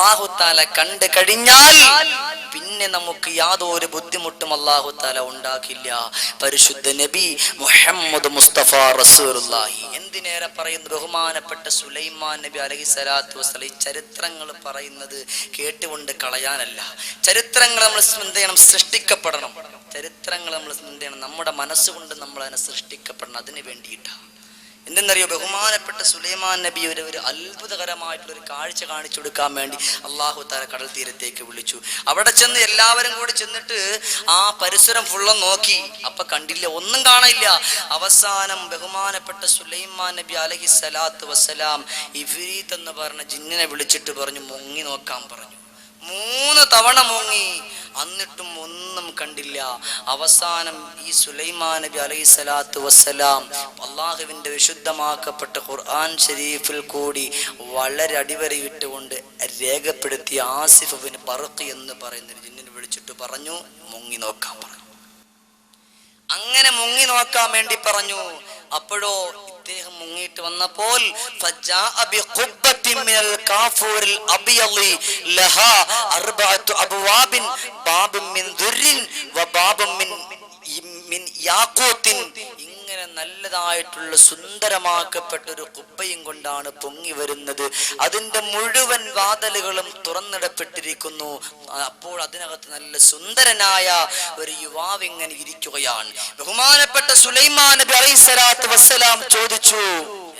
അള്ളാഹുത്താല കണ്ടു കഴിഞ്ഞാൽ പിന്നെ നമുക്ക് യാതൊരു ബുദ്ധിമുട്ടും അള്ളാഹുത്താല ഉണ്ടാക്കില്ല. പരിശുദ്ധ നബി മുഹമ്മദ് മുസ്തഫ റസൂലുള്ളാഹി. എന്തിനേറെ പറയുന്നു? ബഹുമാനപ്പെട്ട സുലൈമാൻ നബി അലഹി സലാത്തു വസ്ലി ചരിത്രങ്ങൾ പറയുന്നത് കേട്ടുകൊണ്ട് കളയാനല്ല. ചരിത്രങ്ങൾ നമ്മൾ എന്ത് ചെയ്യണം? സൃഷ്ടിക്കപ്പെടണം. ചരിത്രങ്ങൾ നമ്മൾ എന്ത് ചെയ്യണം? നമ്മുടെ മനസ്സുകൊണ്ട് നമ്മൾ അതിനെ സൃഷ്ടിക്കപ്പെടണം. അതിന് വേണ്ടിയിട്ടാണ്. എന്തെന്നറിയോ ബഹുമാനപ്പെട്ട സുലൈമാൻ നബി ഒരു ഒരു അത്ഭുതകരമായിട്ടുള്ള ഒരു കാഴ്ച കാണിച്ചു കൊടുക്കാൻ വേണ്ടി അള്ളാഹു താര കടൽ തീരത്തേക്ക് വിളിച്ചു. അവിടെ ചെന്ന് എല്ലാവരും കൂടി ചെന്നിട്ട് ആ പരിസരം ഫുള്ളം നോക്കി. അപ്പൊ കണ്ടില്ല ഒന്നും കാണില്ല അവസാനം ബഹുമാനപ്പെട്ട സുലൈമാൻ നബി അലഹി സലാത്ത് വസ്സലാം ഇഫിരീത്ത് എന്ന് പറഞ്ഞ ജിന്നിനെ വിളിച്ചിട്ട് പറഞ്ഞു മുങ്ങി നോക്കാൻ പറഞ്ഞു. മൂന്ന് തവണ മുങ്ങി. എന്നിട്ടും ഒന്നും കണ്ടില്ല. അവസാനം ഈ സുലൈമാൻ നബി അലൈഹി സ്വലാത്തു വസ്സലാം അള്ളാഹുവിന്റെ വിശുദ്ധമാക്കപ്പെട്ട ഖുർആൻ ഷരീഫിൽ കൂടി വളരെ അടിവരയിട്ടുകൊണ്ട് രേഖപ്പെടുത്തിയ ആസിഫുവിന് പറക്ക് എന്ന് പറയുന്ന ജിന്നിനെ വിളിച്ചിട്ട് പറഞ്ഞു മുങ്ങി നോക്കാൻ പറഞ്ഞു. അങ്ങനെ മുങ്ങി നോക്കാൻ വേണ്ടി പറഞ്ഞു. അപ്പോഴോ അദ്ദേഹം മുങ്ങിയിട്ട് വന്നപ്പോൾ ബാബും നല്ലതായിട്ടുള്ള സുന്ദരമാക്കപ്പെട്ട ഒരു കുപ്പയും കൊണ്ടാണ് പൊങ്ങി വരുന്നത്. അതിന്റെ മുഴുവൻ വാതലുകളും തുറന്നിടപ്പെട്ടിരിക്കുന്നു. അപ്പോൾ അതിനകത്ത് നല്ല സുന്ദരനായ ഒരു യുവാവ് ഇങ്ങനെ ഇരിക്കുകയാണ്. ബഹുമാനപ്പെട്ട സുലൈമാൻ നബി വസ്സലാം ചോദിച്ചു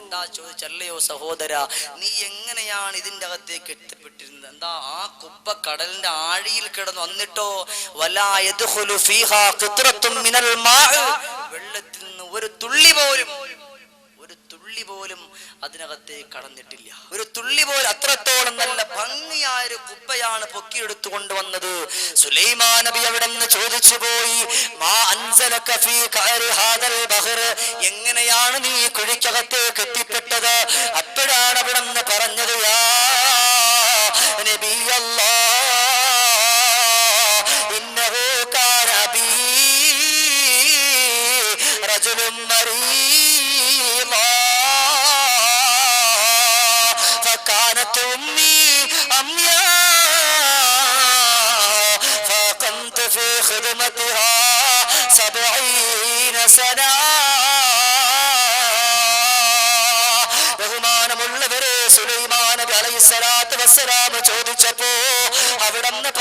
എന്താ ചോദിച്ചല്ലയോ സഹോദര നീ എങ്ങനെയാണ് ഇതിന്റെ അകത്തേക്ക് എത്തിപ്പെട്ടിരുന്നത്? എന്താ ആ കുപ്പ കടലിന്റെ ആഴിയിൽ കിടന്നു വന്നിട്ടോ? വലാ തുള്ളി പോലും ഒരു തുള്ളി പോലും അതിനകത്തേക്ക് കടന്നിട്ടില്ല. ഒരു തുള്ളി പോലും അത്രത്തോളം നല്ല ഭംഗിയായ ഒരു കുപ്പയാണ് പൊക്കിയെടുത്തു കൊണ്ടുവന്നത്. സുലൈമാൻ നബി അവിടെ നിന്ന് ചോദിച്ചു പോയി മാ ഹാദൽ ബഹർ എങ്ങനെയാണ് നീ കുഴിക്കകത്തേക്ക് എത്തിപ്പെട്ടത്? അപ്പോഴാണ് അവിടെ നിന്ന് പറഞ്ഞത് യാ റജുലുൻ മരീളാ فكانت أمي أمياء فقمت في خدمتها سبعين سنة ബഹുമാനമുള്ളവരെ സുലൈമാൻ നബി അലൈഹി സ്വലാത്തു വസ്സലാം ചോദിച്ചപ്പോ അവിടെ നിന്ന്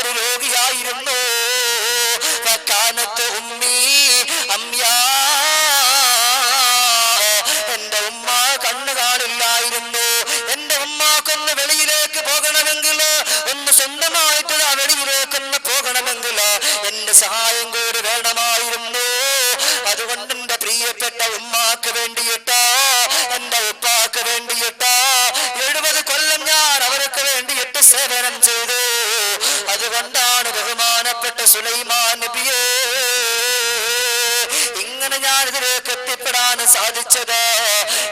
ഒരു രോഗിയായിരുന്നു. ഉമ്മി പോകണമെങ്കിൽ ഒന്ന് സ്വന്തമായിട്ട് പോകണമെങ്കിൽ സഹായം കൂടി വേണമായിരുന്നു. അതുകൊണ്ട് എന്റെ പ്രിയപ്പെട്ട ഉമ്മാക്ക് വേണ്ടിയിട്ട് സുലൈമാൻ ഇങ്ങനെ ഞാൻ ഇതിലേക്ക് എത്തിപ്പെടാൻ സാധിച്ചത്.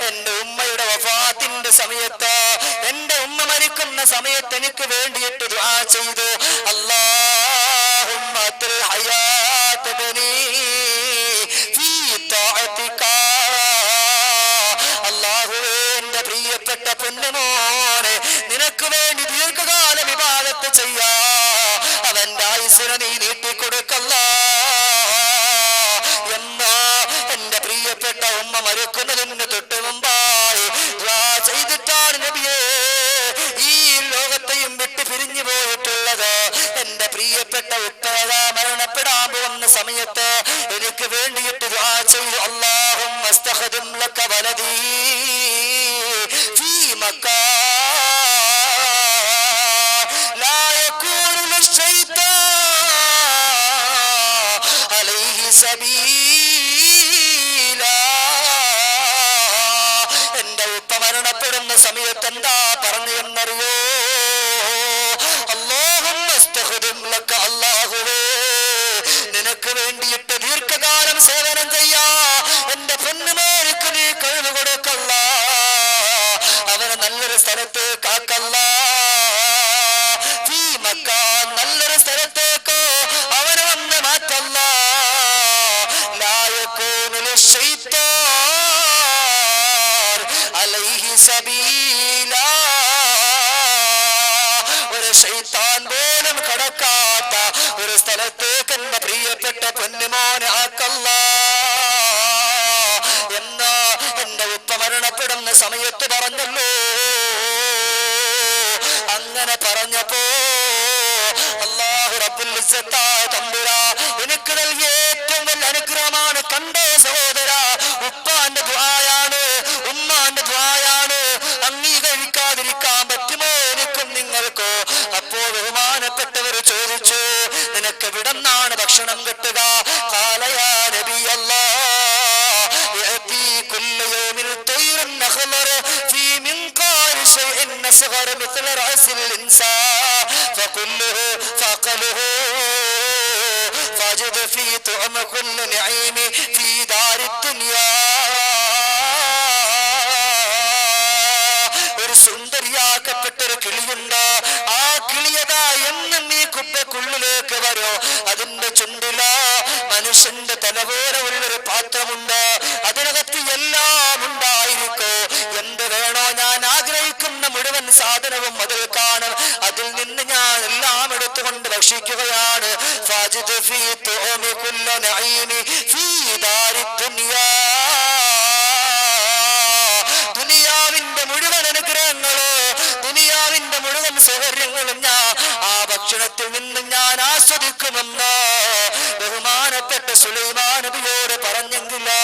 എന്റെ ഉമ്മയുടെ വഫാത്തിന്റെ സമയത്ത് എന്റെ ഉമ്മ മരിക്കുന്ന സമയത്ത് എനിക്ക് വേണ്ടിയിട്ട് ദുആ ചെയ്തു. അല്ലാഹുമ്മത്തിൽ ഹയാത്ത് മരിക്കുന്നതിന് തൊട്ട് മുമ്പായി ചെയ്തിട്ടാണ് നബിയെ ഈ ലോകത്തെയും വിട്ട് പിരിഞ്ഞു പോയിട്ടുള്ളത്. എന്റെ പ്രിയപ്പെട്ട ഉപ്പേത മരണപ്പെടാൻ പോകുന്ന സമയത്ത് എനിക്ക് വേണ്ടിയിട്ട് ചെയ്തു. മക്കാ. لا സമയത്ത് എന്താ പറഞ്ഞു എന്നറിയോ അല്ലാഹുവേ. നിനക്ക് വേണ്ടിയിട്ട് ദീർഘകാലം സേവനം ചെയ്യാ. എന്റെ പൊന്നുമോനിക്ക് നീ കഴിവ് കൊടുക്കല്ല. അവനെ നല്ലൊരു സ്ഥലത്ത് സബീല. ഒരു ശൈത്താൻ പോലും കടക്കാത്ത ഒരു സ്ഥലത്തേക്ക് എന്റെ പ്രിയപ്പെട്ട പൊന്നുമോനെ ആക്കല്ല. എന്ന് എന്റെ ഉപ്പ മരണപ്പെടുന്ന സമയത്ത് പറഞ്ഞല്ലോ. അങ്ങനെ പറഞ്ഞപ്പോ അള്ളാഹു റബ്ബുൽ തമ്പുരാ എനിക്ക് നൽകിയ ഏറ്റവും വലിയ അനുഗ്രഹമാണ് കണ്ടേ സഹോദര ഉപ്പാന്റെ ദ്വായാണ് نصغر مثل رأس الإنسان فكله فأقله فاجد في طعم كل نعيم في دار الدنيا ഒരു സുന്ദരിയാക്കപ്പെട്ട ഒരു കിളിയുണ്ട് ആ കിളിയതാ എന്നും നീ കുപ്പക്കുള്ളിലേക്ക് വരോ അതിന്റെ ചുണ്ടില മനുഷ്യന്റെ തല പോലെ ഉള്ളൊരു പാത്രമുണ്ട് അതിനകത്ത് എല്ലാം ഉണ്ടായിരിക്കോ എന്ത് വേണോ ഞാൻ ആഗ്രഹിക്കുന്ന മുഴുവൻ സാധനവും അതിൽ കാണും. അതിൽ നിന്ന് ഞാൻ എല്ലാം എടുത്തുകൊണ്ട് ഭക്ഷിക്കുകയാണ്. ദുനിയാവിന്റെ മുഴുവൻ അനുഗ്രഹങ്ങൾ ദുനിയാവിന്റെ മുഴുവൻ സൗകര്യങ്ങളും ഞാൻ ആ ഭക്ഷണത്തിൽ നിന്ന് ഞാൻ ആസ്വദിക്കുമെന്ന് ബഹുമാനപ്പെട്ട സുലൈമാനബിയോട് പറഞ്ഞെങ്കിലോ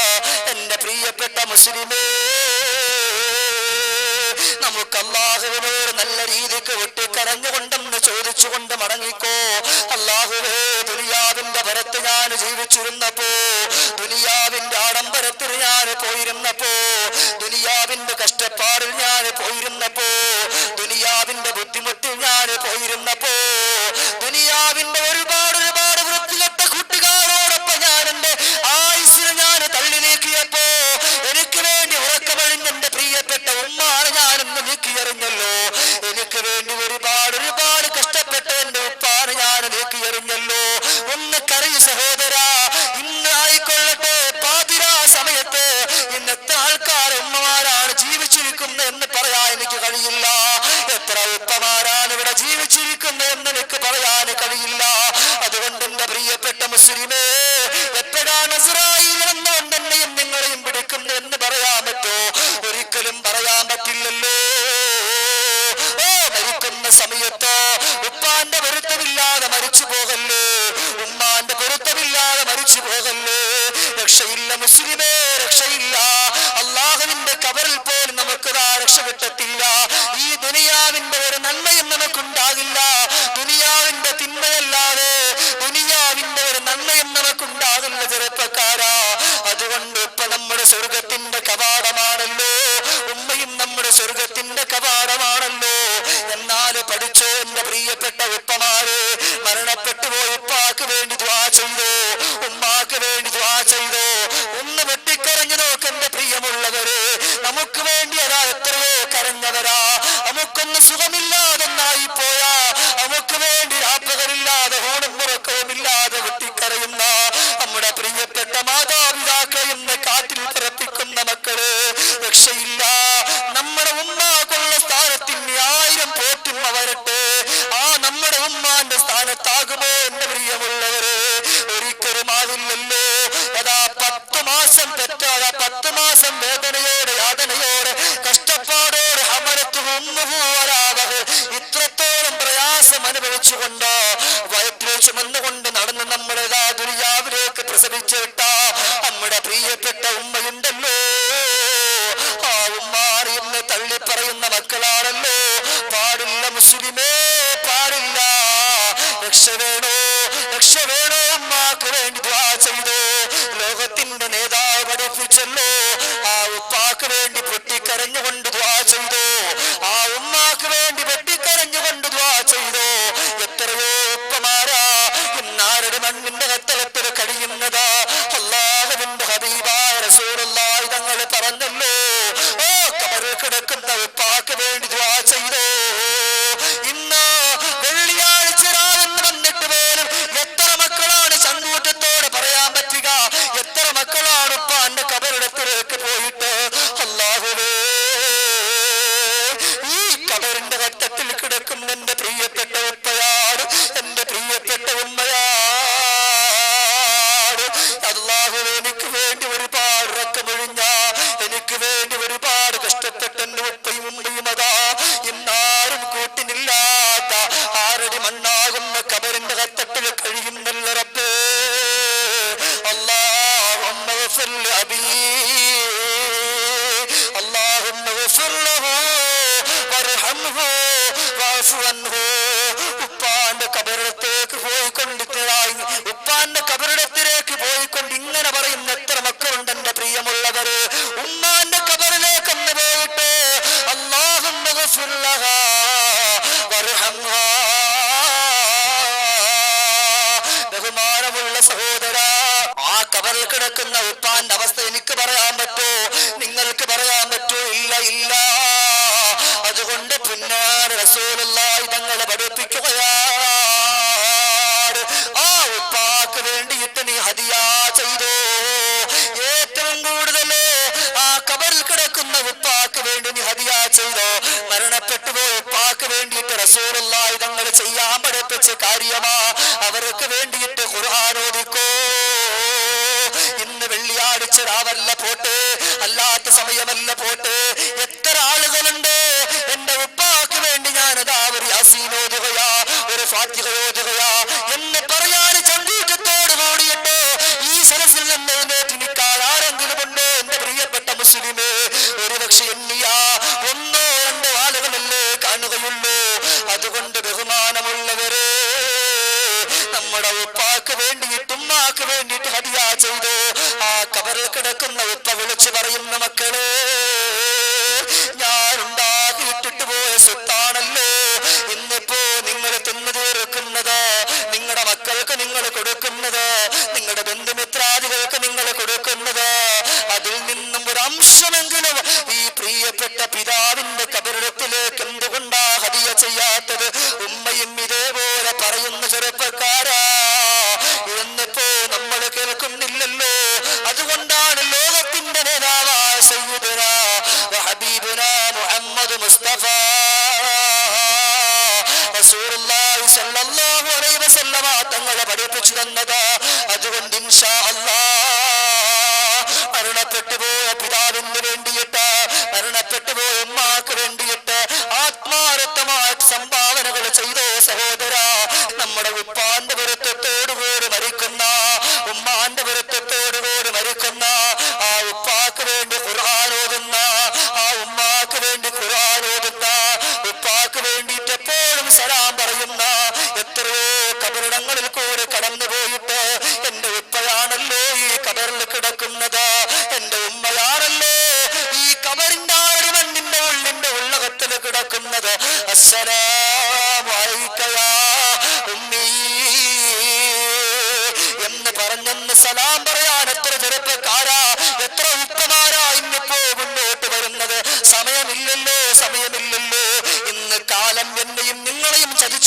എന്റെ പ്രിയപ്പെട്ട മുസ്ലിമേ നമുക്ക് അള്ളാഹുവിനോട് നല്ല രീതിക്ക് വെട്ടിക്കരഞ്ഞുകൊണ്ടെന്ന് ചോദിച്ചുകൊണ്ട് മടങ്ങിക്കോ. അള്ളാഹുവേ ദുനിയാവിന്റെ പരത്ത് ഞാൻ ജീവിച്ചിരുന്നപ്പോ ദുനിയാവിന്റെ ആഡംബരത്തിൽ ഞാൻ പോയിരുന്നപ്പോ ദുനിയാവിന്റെ കഷ്ടപ്പാടിൽ ഞാൻ പോയിരുന്നപ്പോ ദുനിയാവിന്റെ ബുദ്ധിമുട്ടിൽ ഞാൻ പോയിരുന്നപ്പോ മരിച്ചു പോകല്ലേ രക്ഷയില്ല മുസ്ലിമേ രക്ഷയില്ല. അള്ളാഹുവിന്റെ കബറിൽ പോലും നമുക്ക് രക്ഷ കിട്ടത്തില്ല ഈ ദുനിയാവിന്റെ ഒരു നന്മയും നമുക്കുണ്ടാകില്ല. ദുനിയാവിന്റെ തിന്മയല്ലാതെ ദുനിയാവിന്റെ ഒരു നന്മയും നമുക്കുണ്ടാകില്ല ചെറുപ്പക്കാരാ. അതുകൊണ്ട് ഇപ്പൊ നമ്മുടെ സ്വർഗത്തിന്റെ കവാടമാണല്ലോ. ഉമ്മയും നമ്മുടെ സ്വർഗത്തിന്റെ കവാടമാണല്ലോ. എന്നാൽ പഠിച്ചോ എന്റെ പ്രിയപ്പെട്ട ഉപ്പമാര് മരണപ്പെട്ടു പോയി ഉപ്പാക്ക് വേണ്ടി ദ്വാ ചെയ്തോ. ഉമ്മാക്ക് വേണ്ടി ദ്വാ ചെയ്തോ? ഒന്ന് വെട്ടിക്കരഞ്ഞു നോക്കെന്റെ പ്രിയമുള്ളവരെ. നമുക്ക് വേണ്ടി അതാ എത്രയോ കരഞ്ഞവരാ. നമുക്കൊന്ന് സുഖമില്ലാതെന്നായി മാസം തെറ്റാതെ പത്ത് മാസം വേദനയോടെ യാതനയോട് കഷ്ടപ്പാടോടെ അമരത്ത് ഒന്നുപോരാതെ ഇത്രത്തോളം പ്രയാസം അനുഭവിച്ചുകൊണ്ട് വയറ്റിൽ നടന്ന് നമ്മുടെ ദുരിയാവിലേക്ക് പ്രസവിച്ചിട്ട നമ്മുടെ പ്രിയപ്പെട്ട ഉമ്മയുണ്ടല്ലോ. ആ ഉമ്മാർ ഇന്ന് തള്ളി പറയുന്ന മക്കളാണല്ലോ. പാടില്ല മുസ്ലിമേ പാടില്ല. രക്ഷ വേണോ? രക്ഷ വേണോ? ഉമ്മാക്ക് വേണ്ടി ചെയ്തോ? ലോകത്തിന്റെ നേതാവ് പഠിപ്പിച്ചല്ലോ ആ ഉപ്പാക്ക് വേണ്ടി പൊട്ടിക്കരഞ്ഞുകൊണ്ട് ദ്വാ ചെയ്തോ ആ ഉമ്മാക്ക് വേണ്ടി പൊട്ടിക്കരഞ്ഞുകൊണ്ട് ദ്വാ ചെയ്തോ എത്രയോ ഉപ്പമാരാ ഇന്നാരുടെ മണ്ണിന്റെ കത്തലത്തിൽ കഴിയുന്നതാ. അള്ളാഹുവിന്റെ ഹബീബായ റസൂലുള്ളാഹി തങ്ങൾ പറഞ്ഞല്ലോ ഓ കബറിൽ കിടക്കുന്ന ഉപ്പാക്ക് വേണ്ടി ദ്വാ അള്ളാഹു ഉപ്പാക്ക് വേണ്ടി നീ ഹദിയ ചെയ്തോ? മരണപ്പെട്ടു പോയ വേണ്ടിയിട്ട് റസൂലുള്ളാഹി തങ്ങൾ ചെയ്യാൻ പഠിപ്പിച്ച കാര്യമാ. അവർക്ക് വേണ്ടിയിട്ട് ഖുർആൻ ഓദിക്കോ ഇന്ന് വെള്ളിയാഴ്ച രാവല്ല പോട്ടെ അല്ലാത്ത സമയമല്ല പോട്ടെ. വേണ്ടിയിട്ട് ഹദിയ ചെയ്തു. ആ കബറിൽ കിടക്കുന്ന ഉപ്പ വിളിച്ചു പറയുന്ന മക്കളെ ഞാൻ ഉണ്ടാക്കിയിട്ടിട്ട് പോയ സ്വത്താണല്ലോ പഠിപ്പിച്ചു തന്നത് അതുകൊണ്ട് ഇൻഷാ പോയ പിതാവിന് വേണ്ടിയിട്ട് മരണപ്പെട്ടു പോയ ഉമ്മാക്ക് വേണ്ടിയിട്ട് ആത്മാർത്ഥമായ സംഭാവനകൾ ചെയ്തോ സഹോദര നമ്മുടെ ഉപ്പാന്റെ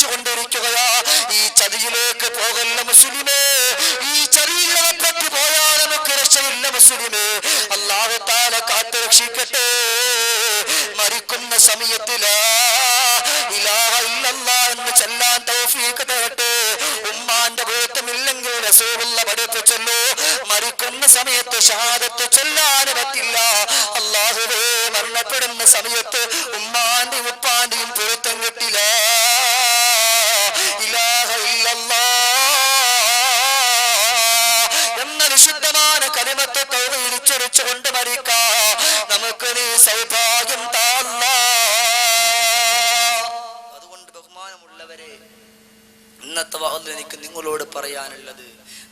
കൊണ്ടിരിക്കുകയാ. ഈ ചതിയിലേക്ക് പോകല്ല മുസ്ലിമേ ഈ ചതിയിലകപ്പെട്ട് പോയാൽ നമുക്ക് രക്ഷയില്ല മുസ്ലിമേ. അള്ളാഹുത്താല കാത്തു രക്ഷിക്കട്ടെ. മരിക്കുന്ന സമയത്തിലാ ഇലാഹ എന്ന് ചെല്ലാൻ തൗഫീഖ് തരട്ടെ. ഉമ്മാന്റെ ബോധമില്ലെങ്കിൽ റസൂലുള്ള പഠിപ്പിച്ചല്ലോ മരിക്കുന്ന സമയത്ത് ഷഹാദത്ത് ചൊല്ലാൻ പറ്റില്ല. അള്ളാഹുവേ മരണപ്പെടുന്ന സമയത്ത് ഉമ്മാന്റെയും ഉപ്പാന്റെയും പൊരുത്തം കിട്ടില്ല. വിശുദ്ധമായ തോന്നി തൗഹീദിച്ചൊരിച്ചുകൊണ്ട് മരിക്കാ. നമുക്ക് നീ സൗഭാഗ്യം വാഹനം എനിക്ക് നിങ്ങളോട് പറയാനുള്ളത്.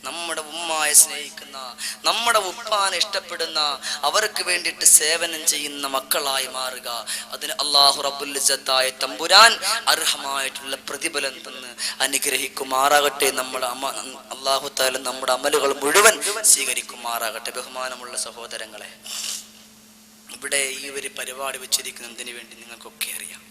നമ്മുടെ ഉമ്മായെ സ്നേഹിക്കുന്ന നമ്മുടെ ഉപ്പാനെ ഇഷ്ടപ്പെടുന്ന അവർക്ക് വേണ്ടിയിട്ട് സേവനം ചെയ്യുന്ന മക്കളായി മാറുക. അതിന് അള്ളാഹു റബുല്ലായ തമ്പുരാൻ അർഹമായിട്ടുള്ള പ്രതിഫലം തന്ന് അനുഗ്രഹിക്കുമാറാകട്ടെ. നമ്മുടെ അമ്മ അള്ളാഹു താല നമ്മുടെ അമലുകൾ മുഴുവൻ സ്വീകരിക്കുമാറാകട്ടെ. ബഹുമാനമുള്ള സഹോദരങ്ങളെ ഇവിടെ ഈ ഒരു പരിപാടി വെച്ചിരിക്കുന്നതിന് വേണ്ടി നിങ്ങൾക്കൊക്കെ അറിയാം.